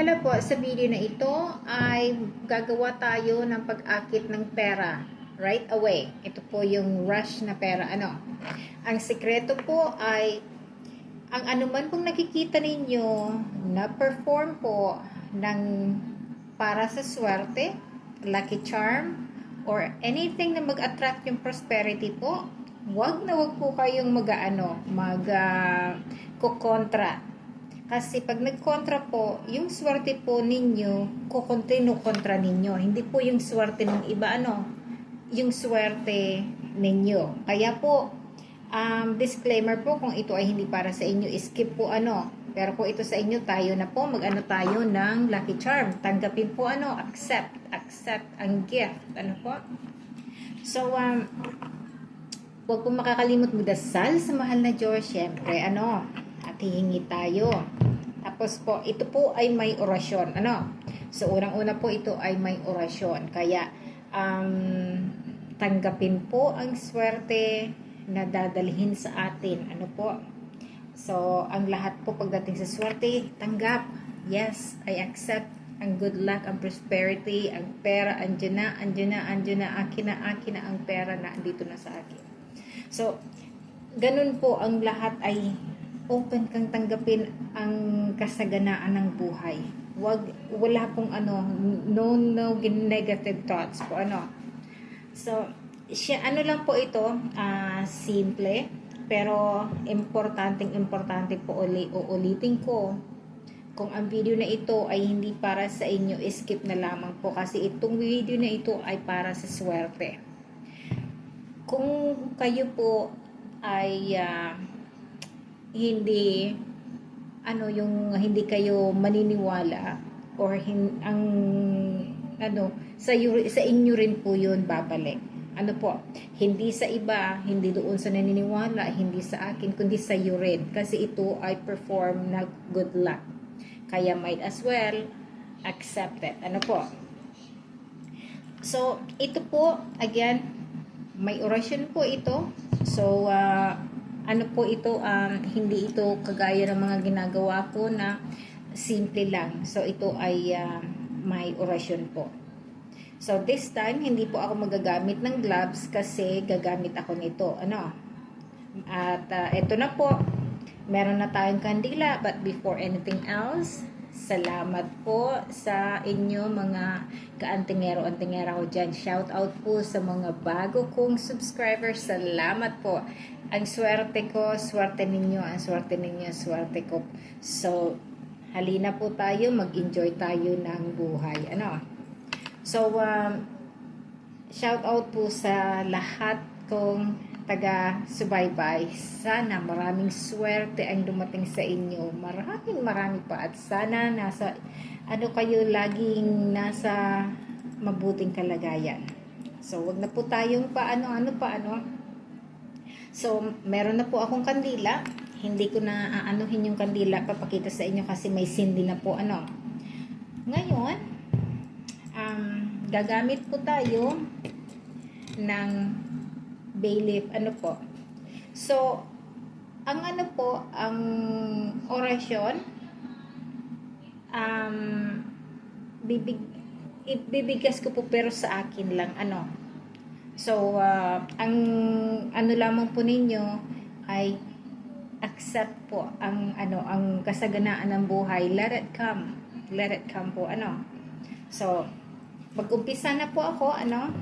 Hello po, sa video na ito ay gagawa tayo ng pag-akit ng pera right away. Ito po yung rush na pera. Ano? Ang sekreto po ay ang anuman pong nakikita ninyo na perform po ng para sa swerte, lucky charm, or anything na mag-attract yung prosperity po, wag na wag po kayong mag-ano, mag uh, kukontra kasi pag nagkontra po, yung swerte po ninyo, kukontinu kontra ninyo. Hindi po yung swerte ng iba, ano, yung swerte ninyo. Kaya po, um, disclaimer po, kung ito ay hindi para sa inyo, skip po ano. Pero kung ito sa inyo, tayo na po, mag-ano tayo ng Lucky Charm. Tanggapin po ano, accept, accept ang gift. Ano po? So, um, huwag po makakalimot magdasal sa mahal na Diyos. Siyempre, ano, at hihingi tayo. Tapos po, ito po ay may orasyon. Ano? So, unang-una po ito ay may orasyon. Kaya, um, tanggapin po ang swerte na dadalhin sa atin. Ano po? So, ang lahat po pagdating sa swerte, tanggap. Yes, I accept ang good luck, ang prosperity, ang pera, andyan na, andyan na, andyan na, akin na, akin na ang pera na andito na sa akin. So, ganun po ang lahat ay open kang tanggapin ang kasaganaan ng buhay. Wag wala pong ano no no negative thoughts po ano. So siya ano lang po ito, uh, simple pero importanteng importante po uli uulitin ko. Kung ang video na ito ay hindi para sa inyo, skip na lamang po kasi itong video na ito ay para sa swerte. Kung kayo po ay uh, hindi ano yung hindi kayo maniniwala or hin, ang ano sa sa inyo rin po yun babalik. Ano po? Hindi sa iba hindi doon sa naniniwala hindi sa akin kundi sa iyo rin. Kasi ito ay perform na good luck. Kaya might as well accept it. Ano po? So ito po again may orasyon po ito. So uh, ano po ito, um, hindi ito kagaya ng mga ginagawa ko na simple lang. So, ito ay uh, may orasyon po. So, this time, hindi po ako magagamit ng gloves kasi gagamit ako nito. Ano? At uh, ito na po. Meron na tayong kandila. But before anything else, salamat po sa inyo mga kaantingero-antingera ko dyan. Shout out po sa mga bago kong subscribers. Salamat po ang swerte ko, swerte ninyo, ang swerte ninyo, swerte ko. So, halina po tayo, mag-enjoy tayo ng buhay. Ano? So, um, shout out po sa lahat kong taga-subaybay. Sana maraming swerte ang dumating sa inyo. Maraming marami pa. At sana nasa, ano kayo, laging nasa mabuting kalagayan. So, wag na po tayong paano, ano pa, ano, So, meron na po akong kandila. Hindi ko na aanuhin yung kandila, papakita sa inyo kasi may sindi na po ano. Ngayon, um, gagamit po tayo ng bay. Ano po? So, ang ano po, ang orasyon, um, bibig, ibibigkas ko po pero sa akin lang, ano, So, uh, ang ano lamang po ninyo ay accept po ang ano ang kasaganaan ng buhay. Let it come. Let it come po ano. So, mag-umpisa na po ako ano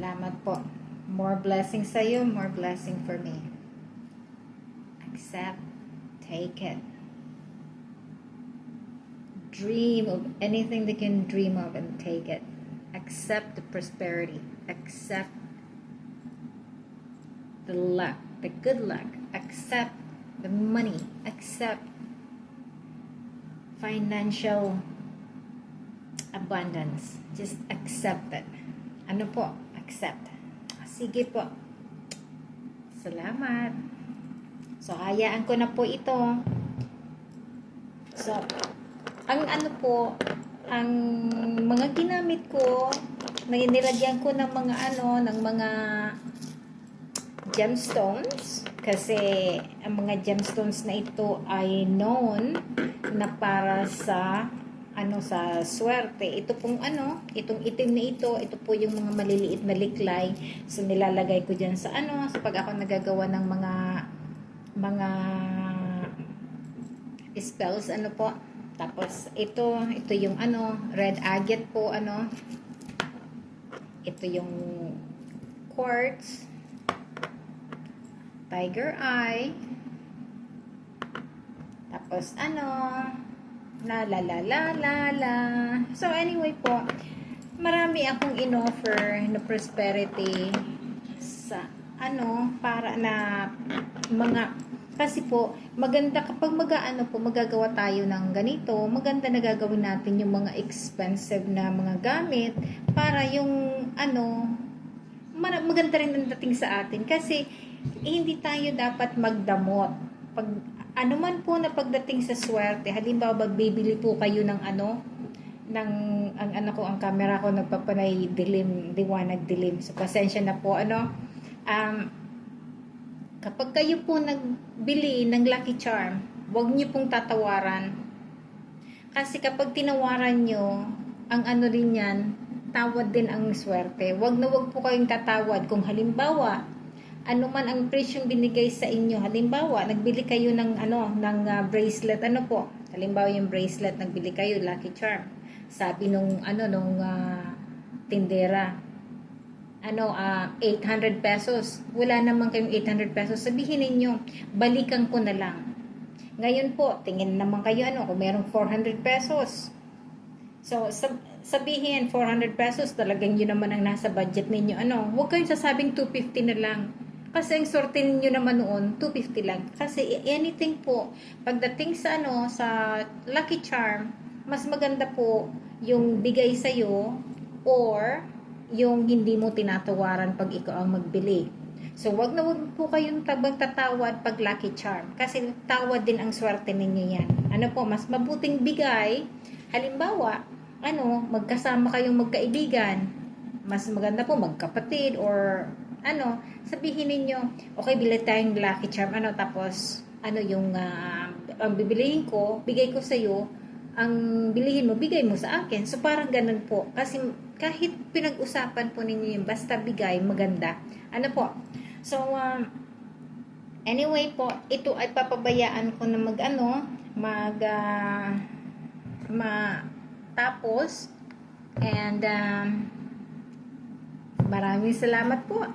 Salamat po. More blessing sa iyo, more blessing for me. Accept, take it. Dream of anything they can dream of and take it. Accept the prosperity. Accept the luck, the good luck. Accept the money. Accept financial abundance. Just accept it. Ano po? Accept. Sige po. Salamat. So, hayaan ko na po ito. So, ang ano po, ang mga ginamit ko, nilagyan ko ng mga ano, ng mga gemstones kasi ang mga gemstones na ito ay known na para sa ano sa swerte. Ito pong ano, itong itim na ito, ito po yung mga maliliit na liklay. So nilalagay ko diyan sa ano, sa pag ako nagagawa ng mga mga spells ano po. Tapos ito, ito yung ano, red agate po ano. Ito yung quartz tiger eye. Tapos ano, la la la la la la. So anyway po, marami akong inoffer na prosperity sa ano para na mga kasi po maganda kapag mag-ano po magagawa tayo ng ganito maganda na gagawin natin yung mga expensive na mga gamit para yung ano maganda rin ang dating sa atin kasi eh, hindi tayo dapat magdamot. Pag ano man po na pagdating sa swerte, halimbawa magbibili po kayo ng ano, ng ang ano ko ang camera ko nagpapanay dilim, liwanag dilim. So pasensya na po ano. Um, kapag kayo po nagbili ng Lucky Charm, huwag niyo pong tatawaran. Kasi kapag tinawaran nyo, ang ano rin yan, tawad din ang swerte. Huwag na huwag po kayong tatawad. Kung halimbawa, ano man ang presyong binigay sa inyo. Halimbawa, nagbili kayo ng ano, ng ah, bracelet, ano po? Halimbawa yung bracelet, nagbili kayo, Lucky Charm. Sabi nung ano nung ah, tindera, ano, ah, 800 pesos. Wala naman kayong 800 pesos. Sabihin ninyo, balikan ko na lang. Ngayon po, tingin naman kayo ano, kung merong 400 pesos. So, sab- sabihin, 400 pesos, talagang yun naman ang nasa budget ninyo. Ano, huwag kayong sasabing 250 na lang. Kasi ang sorte ninyo naman noon, 250 lang. Kasi anything po, pagdating sa ano, sa Lucky Charm, mas maganda po yung bigay sa'yo or yung hindi mo tinatawaran pag ikaw ang magbili. So, wag na wag po kayong tabang tatawad pag Lucky Charm. Kasi tawad din ang swerte ninyo yan. Ano po, mas mabuting bigay. Halimbawa, ano, magkasama kayong magkaibigan. Mas maganda po magkapatid or ano, sabihin ninyo, okay, bili tayong Lucky Charm. Ano, tapos, ano yung ah, ang bibilihin ko, bigay ko sa'yo, ang bilihin mo, bigay mo sa akin. So, parang ganun po. Kasi kahit pinag-usapan po ninyo yung basta bigay, maganda. Ano po? So, um, anyway po, ito ay papabayaan ko na mag, ano, mag, ah, ma, tapos, and, um, maraming salamat po.